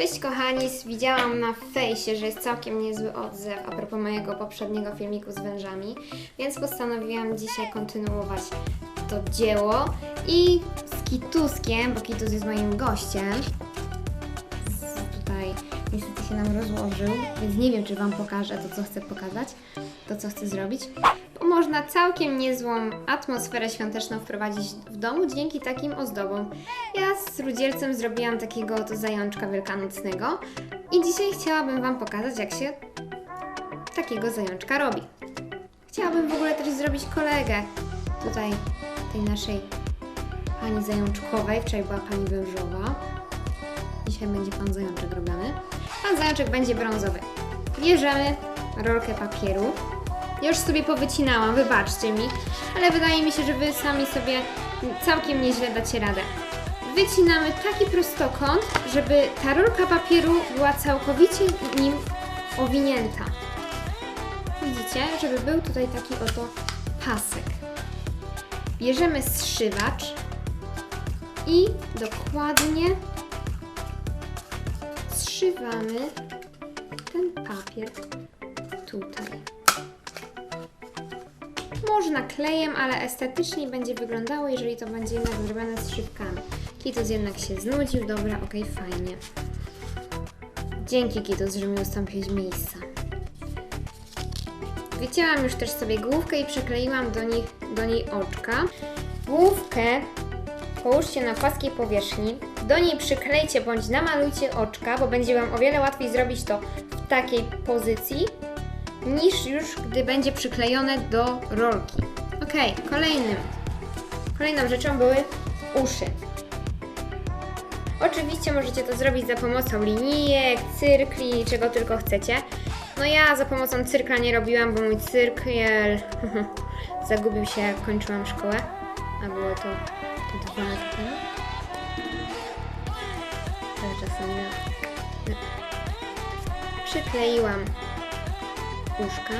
Cześć kochani, widziałam na fejsie, że jest całkiem niezły odzew a propos mojego poprzedniego filmiku z wężami, więc postanowiłam dzisiaj kontynuować to dzieło i z Kituskiem, bo Kitus jest moim gościem. Z- Tutaj niestety się nam rozłożył, więc nie wiem, czy Wam pokażę to, co chcę pokazać, to, co chcę zrobić. Można całkiem niezłą atmosferę świąteczną wprowadzić w domu dzięki takim ozdobom. Ja z Rudzielcem zrobiłam takiego oto zajączka wielkanocnego i dzisiaj chciałabym Wam pokazać, jak się takiego zajączka robi. Chciałabym w ogóle też zrobić kolegę tutaj tej naszej pani zajączkowej. Wczoraj była pani wężowa. Dzisiaj będzie pan zajączek robiony. Pan zajączek będzie brązowy. Bierzemy rolkę papieru. Ja już sobie powycinałam, wybaczcie mi, ale wydaje mi się, że Wy sami sobie całkiem nieźle dacie radę. Wycinamy taki prostokąt, żeby ta rolka papieru była całkowicie nim owinięta. Widzicie, żeby był tutaj taki oto pasek. Bierzemy zszywacz i dokładnie zszywamy ten papier tutaj. Można klejem, ale estetycznie będzie wyglądało, jeżeli to będzie jednak zrobione z szybkami. Kitus jednak się znudził, dobra, okej, fajnie. Dzięki Kitus, że mi ustąpiłeś miejsca. Wycięłam już też sobie główkę i przykleiłam do, nich, do niej oczka. Główkę połóżcie na płaskiej powierzchni, do niej przyklejcie bądź namalujcie oczka, bo będzie Wam o wiele łatwiej zrobić to w takiej pozycji, niż już gdy będzie przyklejone do rolki. Ok, kolejnym. Kolejną rzeczą były uszy. Oczywiście możecie to zrobić za pomocą linijek, cyrkli, czego tylko chcecie. No ja za pomocą cyrkla nie robiłam, bo mój cyrkiel zagubił się jak kończyłam szkołę. A było to dwa lata temu. Ja przykleiłam uszka.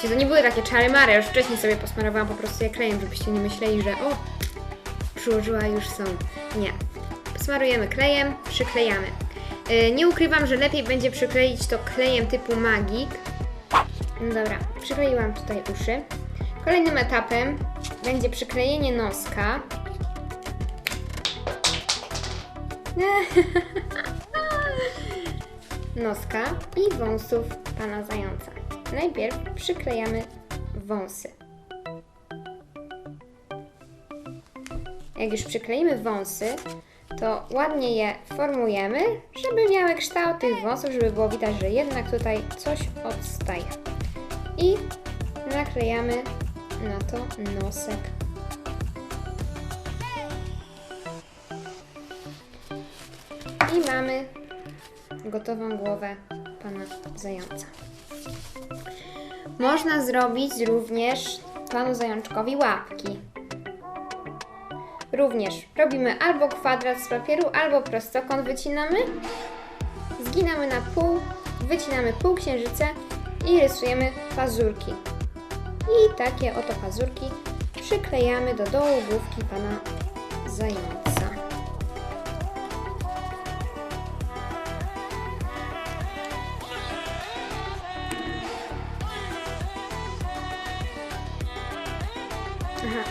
Czyli to nie były takie czary mary, już wcześniej sobie posmarowałam po prostu je klejem, żebyście nie myśleli, że o, przyłożyła już są. Nie. Smarujemy klejem, przyklejamy. Yy, nie ukrywam, że lepiej będzie przykleić to klejem typu magik. No dobra, przykleiłam tutaj uszy. Kolejnym etapem będzie przyklejenie noska. Noska i wąsów pana zająca. Najpierw przyklejamy wąsy. Jak już przykleimy wąsy, to ładnie je formujemy, żeby miały kształt tych wąsów, żeby było widać, że jednak tutaj coś odstaje. I naklejamy na to nosek. I mamy gotową głowę pana zająca. Można zrobić również panu zajączkowi łapki. Również robimy albo kwadrat z papieru, albo prostokąt wycinamy, zginamy na pół, wycinamy pół księżyca i rysujemy pazurki. I takie oto pazurki przyklejamy do dołu główki pana zająca.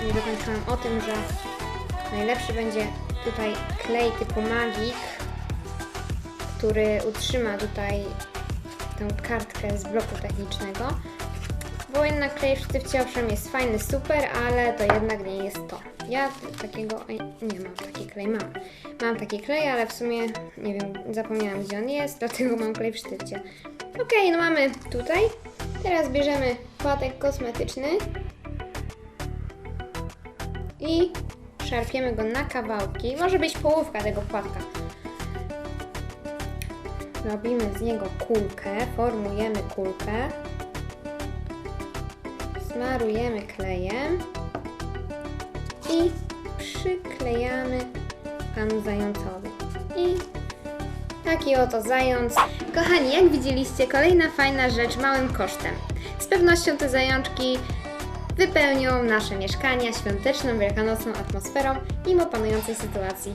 Nie dokończyłam o tym, że najlepszy będzie tutaj klej typu Magik, który utrzyma tutaj tę kartkę z bloku technicznego. Bo jednak klej w sztywcie owszem jest fajny, super, ale to jednak nie jest to. Ja takiego, nie mam taki klej, mam. Mam taki klej, ale w sumie, nie wiem, zapomniałam gdzie on jest, dlatego mam klej w sztywcie. Okej, no mamy tutaj. Teraz bierzemy płatek kosmetyczny i szarpiemy go na kawałki. Może być połówka tego płatka. Robimy z niego kulkę, formujemy kulkę. Smarujemy klejem i przyklejamy panu zającowi. I taki oto zając. Kochani, jak widzieliście, kolejna fajna rzecz małym kosztem. Z pewnością te zajączki wypełnią nasze mieszkania świąteczną, wielkanocną atmosferą mimo panującej sytuacji